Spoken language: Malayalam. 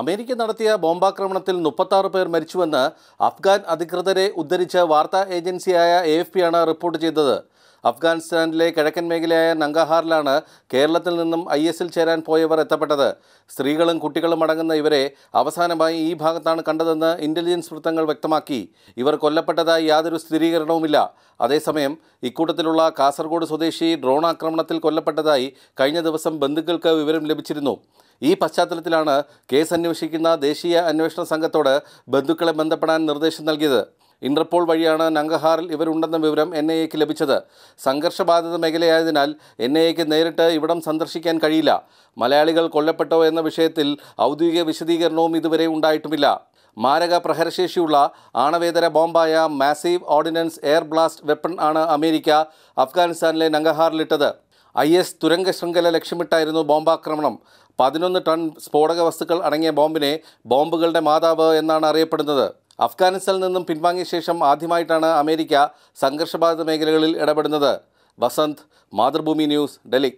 അമേരിക്ക നടത്തിയ ബോംബാക്രമണത്തിൽ മുപ്പത്താറ് പേർ മരിച്ചുവെന്ന് അഫ്ഗാൻ അധികൃതരെ ഉദ്ധരിച്ച് വാർത്താ ഏജൻസിയായ എ എഫ് പി ആണ് റിപ്പോർട്ട് ചെയ്തത്. അഫ്ഗാനിസ്ഥാനിലെ കിഴക്കൻ മേഖലയായ നങ്കഹാറിലാണ് കേരളത്തിൽ നിന്നും ഐ എസിൽ ചേരാൻ പോയവർ എത്തപ്പെട്ടത്. സ്ത്രീകളും കുട്ടികളും അടങ്ങുന്ന ഇവരെ അവസാനമായി ഈ ഭാഗത്താണ് കണ്ടതെന്ന് ഇന്റലിജൻസ് വൃത്തങ്ങൾ വ്യക്തമാക്കി. ഇവർ കൊല്ലപ്പെട്ടതായി യാതൊരു സ്ഥിരീകരണവുമില്ല. അതേസമയം ഇക്കൂട്ടത്തിലുള്ള കാസർഗോഡ് സ്വദേശി ഡ്രോൺ ആക്രമണത്തിൽ കൊല്ലപ്പെട്ടതായി കഴിഞ്ഞ ദിവസം ബന്ധുക്കൾക്ക് വിവരം ലഭിച്ചിരുന്നു. ഈ പശ്ചാത്തലത്തിലാണ് കേസ് അന്വേഷിക്കുന്ന ദേശീയ അന്വേഷണ സംഘത്തോട് ബന്ധുക്കളെ ബന്ധപ്പെടാൻ നിർദ്ദേശം നൽകിയത്. ഇന്റർപോൾ വഴിയാണ് നങ്കഹാറിൽ ഇവരുണ്ടെന്ന വിവരം എൻ ഐ എക്ക് ലഭിച്ചത്. സംഘർഷബാധിത മേഖലയായതിനാൽ എൻ ഐ എക്ക് നേരിട്ട് ഇവിടം സന്ദർശിക്കാൻ കഴിയില്ല. മലയാളികൾ കൊല്ലപ്പെട്ടോ എന്ന വിഷയത്തിൽ ഔദ്യോഗിക വിശദീകരണവും ഇതുവരെ ഉണ്ടായിട്ടുമില്ല. മാരക പ്രഹരശേഷിയുള്ള ആണവേതര ബോംബായ massive ordnance air blast weapon ആണ് അമേരിക്ക അഫ്ഗാനിസ്ഥാനിലെ നങ്കഹാറിലിട്ടത് ഐ എസ് തുരങ്ക ശൃംഖല ലക്ഷ്യമിട്ടായിരുന്നു ബോംബാക്രമണം. പതിനൊന്ന് ടൺ സ്ഫോടക വസ്തുക്കൾ അടങ്ങിയ ബോംബിനെ ബോംബുകളുടെ മാതാവ് എന്നാണ് അറിയപ്പെടുന്നത്. അഫ്ഗാനിസ്ഥാനിൽ നിന്നും പിൻവാങ്ങിയ ശേഷം ആദ്യമായിട്ടാണ് അമേരിക്ക സംഘർഷബാധിത മേഖലകളിൽ ഇടപെടുന്നത്. വസന്ത് മാതൃഭൂമി ന്യൂസ് ഡൽഹി.